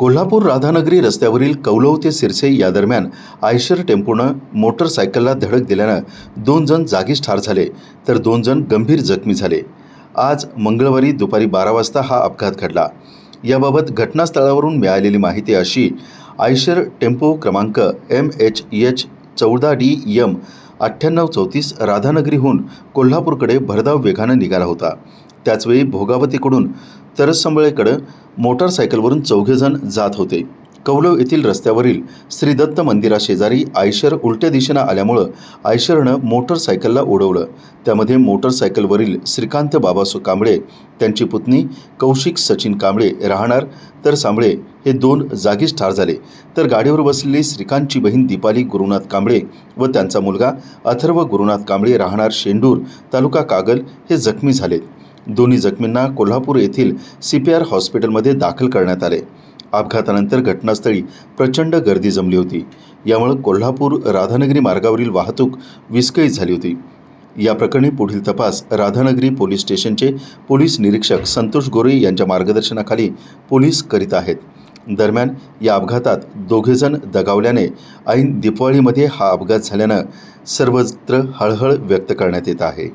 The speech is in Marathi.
कोल्हापूर राधानगरी रस्त्यावरील कौलव ते सिरसे या दरम्यान आयशर टेम्पोनं मोटरसायकलला धडक दिल्यानं दोन जण जागीच ठार झाले तर दोन जण गंभीर जखमी झाले. आज मंगळवारी दुपारी बारा वाजता हा अपघात घडला. याबाबत घटनास्थळावरून मिळालेली माहिती अशी आयशर टेम्पो क्रमांक एम एच एच चौदा डी यम अठ्ठ्याण्णव चौतीस राधानगरीहून कोल्हापूरकडे भरधाव वेगानं निघाला होता. त्याचवेळी भोगावतीकडून तरसंबळेकडं मोटारसायकलवरून चौघेजण जात होते. कौलव येथील रस्त्यावरील श्री दत्त मंदिराशेजारी आयशर उलट्या दिशेनं आल्यामुळं आयशरनं मोटरसायकलला उडवलं त्यामध्ये मोटरसायकलवरील श्रीकांत बाबासो कांबळे त्यांची पुतणी कौशिक सचिन कांबळे राहणार तर सांबळे हे दोन जागीच ठार झाले. तर गाडीवर बसलेली श्रीकांतची बहीण दीपाली गुरुनाथ कांबळे व त्यांचा मुलगा अथर्व गुरुनाथ कांबळे राहणार शेंडूर तालुका कागल हे जखमी झालेत. दोन्ही जखमींना कोल्हापूर येथील सी पी आर हॉस्पिटलमध्ये दाखल करण्यात आले. अपघातानंतर घटनास्थळी प्रचंड गर्दी जमली होती. यामुळे कोल्हापूर राधानगरी मार्गावरील वाहतूक विस्कळीत झाली होती. या प्रकरणी पुढील तपास राधानगरी पोलीस स्टेशनचे पोलीस निरीक्षक संतोष गोरे यांच्या मार्गदर्शनाखाली पोलीस करीत आहेत. दरम्यान या अपघातात दोघेजण दगावल्याने ऐन दीपावळीमध्ये हा अपघात झाल्यानं सर्वत्र हळहळ व्यक्त करण्यात येत आहे.